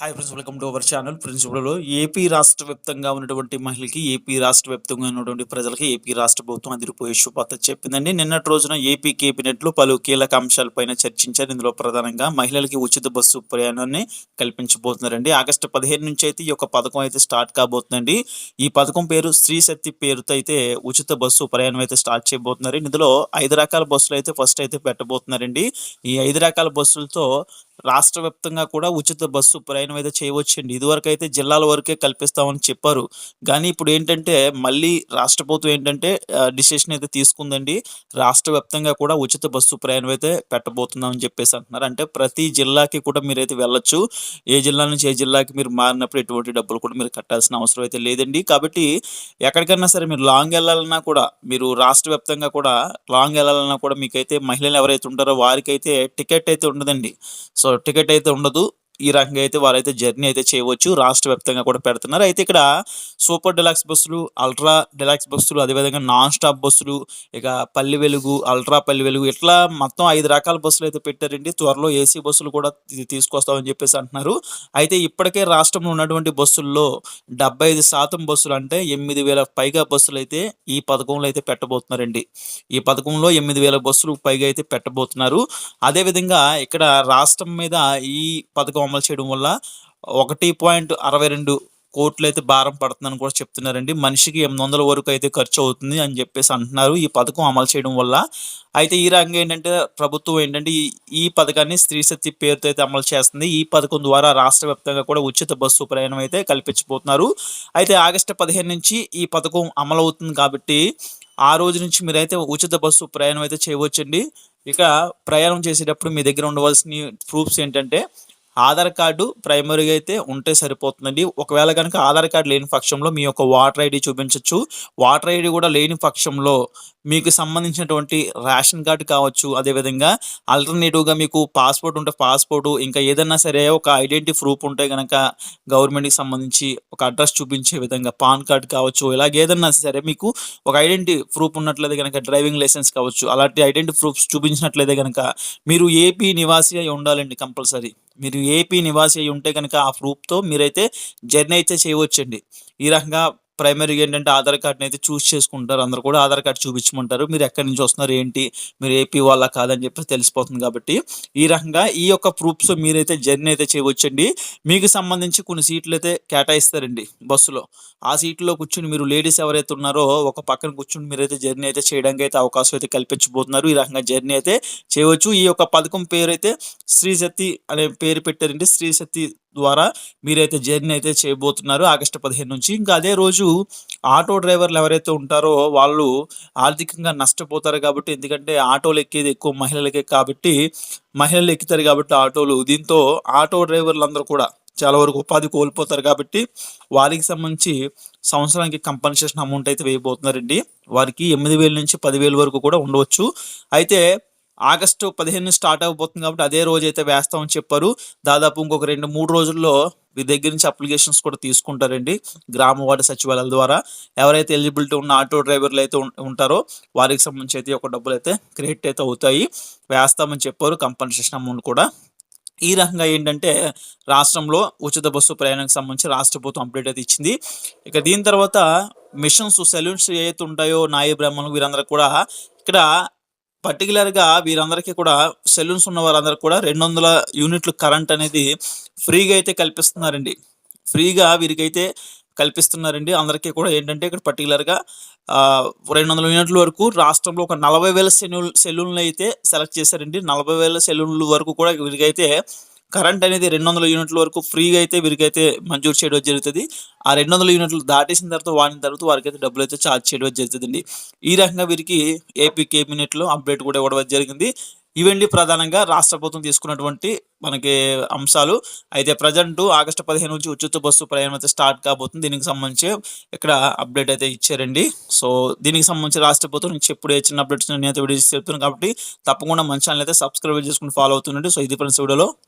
Hi friends welcome to our channel friends ఇప్పుడు AP రాష్ట్ర వ్యాప్తంగా ఉన్నటువంటి మహిళకి ఏపీ రాష్ట్ర వ్యాప్తంగా ఉన్నటువంటి ప్రజలకి ఏపీ రాష్ట్ర ప్రభుత్వం అదిరిపోయే శుభార్త చెప్పిందండి. నిన్నటి రోజున ఏపీ కేబినెట్లో పలు కీలక అంశాలపైన చర్చించారు. ఇందులో ప్రధానంగా మహిళలకి ఉచిత బస్సు ప్రయాణాన్ని కల్పించబోతున్నారండి. ఆగస్టు పదిహేను నుంచి అయితే ఈ యొక్క పథకం అయితే స్టార్ట్ కాబోతుందండి. ఈ పథకం పేరు స్త్రీ శక్తి పేరుతో అయితే ఉచిత బస్సు ప్రయాణం అయితే స్టార్ట్ చేయబోతున్నారు. ఇందులో ఐదు రకాల బస్సులు అయితే ఫస్ట్ అయితే పెట్టబోతున్నారండి. ఈ ఐదు రకాల బస్సులతో రాష్ట్ర వ్యాప్తంగా కూడా ఉచిత బస్సు ప్రయాణం అయితే చేయవచ్చండి. ఇదివరకు అయితే జిల్లాల వరకే కల్పిస్తామని చెప్పారు. కానీ ఇప్పుడు ఏంటంటే మళ్ళీ రాష్ట్ర ప్రభుత్వం ఏంటంటే డిసిషన్ అయితే తీసుకుందండి. రాష్ట్ర వ్యాప్తంగా కూడా ఉచిత బస్సు ప్రయాణం అయితే పెట్టబోతున్నామని చెప్పేసి అంటున్నారు. అంటే ప్రతి జిల్లాకి కూడా మీరైతే వెళ్ళొచ్చు. ఏ జిల్లా నుంచి ఏ జిల్లాకి మీరు మారినప్పుడు ఎటువంటి డబ్బులు కూడా మీరు కట్టాల్సిన అవసరం అయితే లేదండి. కాబట్టి ఎక్కడికైనా సరే మీరు లాంగ్ వెళ్ళాలన్నా కూడా మీరు రాష్ట్ర వ్యాప్తంగా కూడా లాంగ్ వెళ్ళాలన్నా కూడా మీకైతే మహిళలు ఎవరైతే ఉంటారో వారికైతే టికెట్ అయితే ఉండదండి. సో సో టికెట్ అయితే ఉండదు. ఈ రకంగా అయితే వారైతే జర్నీ అయితే చేయవచ్చు. రాష్ట్ర వ్యాప్తంగా కూడా పెడుతున్నారు. అయితే ఇక్కడ సూపర్ డిలాక్స్ బస్సులు అల్ట్రా డిలాక్స్ బస్సులు అదేవిధంగా నాన్ స్టాప్ బస్సులు ఇక పల్లి వెలుగు అల్ట్రా పల్లి వెలుగు ఇట్లా మొత్తం ఐదు రకాల బస్సులు అయితే పెట్టారండి. త్వరలో ఏసీ బస్సులు కూడా తీసుకొస్తామని చెప్పేసి అంటున్నారు. అయితే ఇప్పటికే రాష్ట్రంలో ఉన్నటువంటి బస్సుల్లో డెబ్బై ఐదు శాతం బస్సులు అంటే ఎనిమిది వేల పైగా బస్సులు అయితే ఈ పథకంలో అయితే పెట్టబోతున్నారండి. ఈ పథకంలో ఎనిమిది వేల బస్సులు పైగా అయితే పెట్టబోతున్నారు. అదేవిధంగా ఇక్కడ రాష్ట్రం మీద ఈ పథకం అమలు చేయడం వల్ల ఒకటి పాయింట్ అరవై రెండు కోట్లు అయితే భారం పడుతుందని కూడా చెప్తున్నారండి. మనిషికి ఎనిమిది వందల వరకు అయితే ఖర్చు అవుతుంది అని చెప్పేసి అంటున్నారు. ఈ పథకం అమలు చేయడం వల్ల అయితే ఈ రంగం ఏంటంటే ప్రభుత్వం ఏంటంటే ఈ ఈ పథకాన్ని స్త్రీ శక్తి పేరుతో అయితే అమలు చేస్తుంది. ఈ పథకం ద్వారా రాష్ట్ర వ్యాప్తంగా కూడా ఉచిత బస్సు ప్రయాణం అయితే కల్పించబోతున్నారు. అయితే ఆగస్టు పదిహేను నుంచి ఈ పథకం అమలు అవుతుంది కాబట్టి ఆ రోజు నుంచి మీరైతే ఉచిత బస్సు ప్రయాణం అయితే చేయవచ్చండి. ఇక ప్రయాణం చేసేటప్పుడు మీ దగ్గర ఉండవలసిన ప్రూఫ్స్ ఏంటంటే ఆధార్ కార్డు ప్రైమరీగా అయితే ఉంటే సరిపోతుందండి. ఒకవేళ కనుక ఆధార్ కార్డు లేని పక్షంలో మీ యొక్క వాటర్ ఐడి చూపించవచ్చు వాటర్ ఐడి కూడా లేని పక్షంలో మీకు సంబంధించినటువంటి రేషన్ కార్డు కావచ్చు అదేవిధంగా ఆల్టర్నేటివ్గా మీకు పాస్పోర్ట్ ఉంటే పాస్పోర్టు ఇంకా ఏదైనా సరే ఒక ఐడెంటిటీ ప్రూఫ్ ఉంటే కనుక గవర్నమెంట్కి సంబంధించి ఒక అడ్రస్ చూపించే విధంగా పాన్ కార్డ్ కావచ్చు ఇలాగ ఏదైనా సరే మీకు ఒక ఐడెంటిటీ ప్రూఫ్ ఉన్నట్లయితే కనుక డ్రైవింగ్ లైసెన్స్ కావచ్చు. అలాంటి ఐడెంటిటీ ప్రూఫ్స్ చూపించినట్లయితే కనుక మీరు ఏపీ నివాసి అయి ఉండాలండి కంపల్సరీ. మీరు ఏపీ నివాసి అయి ఉంటే కనుక ఆ ప్రూఫ్తో మీరైతే జర్నీ అయితే చేయవచ్చండి. ఈ రకంగా ప్రైమరీగా ఏంటంటే ఆధార్ కార్డ్ని అయితే చూస్ చేసుకుంటారు. అందరు కూడా ఆధార్ కార్డ్ చూపించమంటారు. మీరు ఎక్కడి నుంచి వస్తున్నారు ఏంటి? మీరు ఏపీ వాళ్ళ కాదని చెప్పి తెలిసిపోతుంది కాబట్టి ఈ రకంగా ఈ యొక్క ప్రూఫ్స్ మీరైతే జర్నీ అయితే చేయవచ్చండి. మీకు సంబంధించి కొన్ని సీట్లు అయితే కేటాయిస్తారండి బస్సులో. ఆ సీట్లో కూర్చుని మీరు లేడీస్ ఎవరైతే ఉన్నారో ఒక పక్కన కూర్చుని మీరైతే జర్నీ అయితే చేయడానికి అయితే అవకాశం అయితే కల్పించబోతున్నారు. ఈ రకంగా జర్నీ అయితే చేయవచ్చు. ఈ యొక్క పథకం పేరు అయితే శ్రీశక్తి అనే పేరు పెట్టారండి. శ్రీశక్తి ద్వారా మీరైతే జర్నీ అయితే చేయబోతున్నారు ఆగస్టు పదిహేను నుంచి. ఇంకా అదే రోజు ఆటో డ్రైవర్లు ఎవరైతే ఉంటారో వాళ్ళు ఆర్థికంగా నష్టపోతారు కాబట్టి ఎందుకంటే ఆటోలు ఎక్కేది ఎక్కువ మహిళలకే కాబట్టి మహిళలు ఎక్కుతారు కాబట్టి ఆటోలు. దీంతో ఆటో డ్రైవర్లు అందరూ కూడా చాలా వరకు ఉపాధి కోల్పోతారు కాబట్టి వారికి సంబంధించి సంవత్సరానికి కంపెన్సేషన్ అమౌంట్ అయితే వేయబోతున్నారండి. వారికి ఎనిమిది వేల నుంచి పదివేల వరకు కూడా ఉండవచ్చు. అయితే ఆగస్టు పదిహేను స్టార్ట్ అవబోతుంది కాబట్టి అదే రోజు అయితే వేస్తామని చెప్పారు. దాదాపు ఇంకొక రెండు మూడు రోజుల్లో మీ దగ్గర నుంచి అప్లికేషన్స్ కూడా తీసుకుంటారండి గ్రామ వార్డు సచివాలయాల ద్వారా. ఎవరైతే ఎలిజిబిలిటీ ఉన్న ఆటో డ్రైవర్లు అయితే ఉంటారో వారికి సంబంధించి అయితే ఒక డబ్బులు అయితే క్రెడిట్ అయితే అవుతాయి. వేస్తామని చెప్పారు కంపన్సేషన్ అమౌంట్ కూడా. ఈ రకంగా ఏంటంటే రాష్ట్రంలో ఉచిత బస్సు ప్రయాణానికి సంబంధించి రాష్ట్ర ప్రభుత్వం అప్డేట్ అయితే ఇచ్చింది. ఇక దీని తర్వాత మిషన్స్ సెలూన్స్ ఏవైతే ఉంటాయో నాయ బ్రహ్మలు వీరందరూ కూడా ఇక్కడ పర్టికులర్గా వీరందరికీ కూడా సెలూన్స్ ఉన్న వారందరికీ కూడా రెండు వందల యూనిట్లు కరెంట్ అనేది ఫ్రీగా అయితే కల్పిస్తున్నారండి. ఫ్రీగా వీరికైతే కల్పిస్తున్నారండి. అందరికీ కూడా ఏంటంటే ఇక్కడ పర్టికులర్గా రెండు వందల యూనిట్ల వరకు రాష్ట్రంలో ఒక నలభై వేల సెలూన్ సెలూన్లు అయితే సెలెక్ట్ చేశారండి. నలభై వేల సెలూన్ల వరకు కూడా వీరికైతే కరెంట్ అనేది రెండు వందల యూనిట్ల వరకు ఫ్రీగా అయితే వీరికైతే మంజూరు చేయడం జరుగుతుంది. ఆ రెండు వందల యూనిట్లు దాటేసిన తర్వాత వాడిన తర్వాత వారికి అయితే డబ్బులు అయితే ఛార్జ్ చేయడం జరుగుతుందండి. ఈ రకంగా వీరికి ఏపీ కేబినెట్లో అప్డేట్ కూడా ఇవ్వడం జరిగింది. ఇవండి ప్రధానంగా రాష్ట్ర ప్రభుత్వం తీసుకున్నటువంటి మనకి అంశాలు. అయితే ప్రజెంట్ ఆగస్టు పదిహేను నుంచి ఉచిత బస్సు ప్రయాణం అయితే స్టార్ట్ కాబోతుంది. దీనికి సంబంధించి ఇక్కడ అప్డేట్ అయితే ఇచ్చారండి. సో దీనికి సంబంధించి రాష్ట్ర ప్రభుత్వం నుంచి ఎప్పుడు చిన్న అప్డేట్స్ నేను అయితే వీడియోస్ చెప్తున్నాను కాబట్టి తప్పకుండా మన ఛానల్ అయితే సబ్స్క్రైబ్ చేసుకుని ఫాలో అవుతుండండి. సో ఇది ఫ్రెండ్స్ వీడియోలో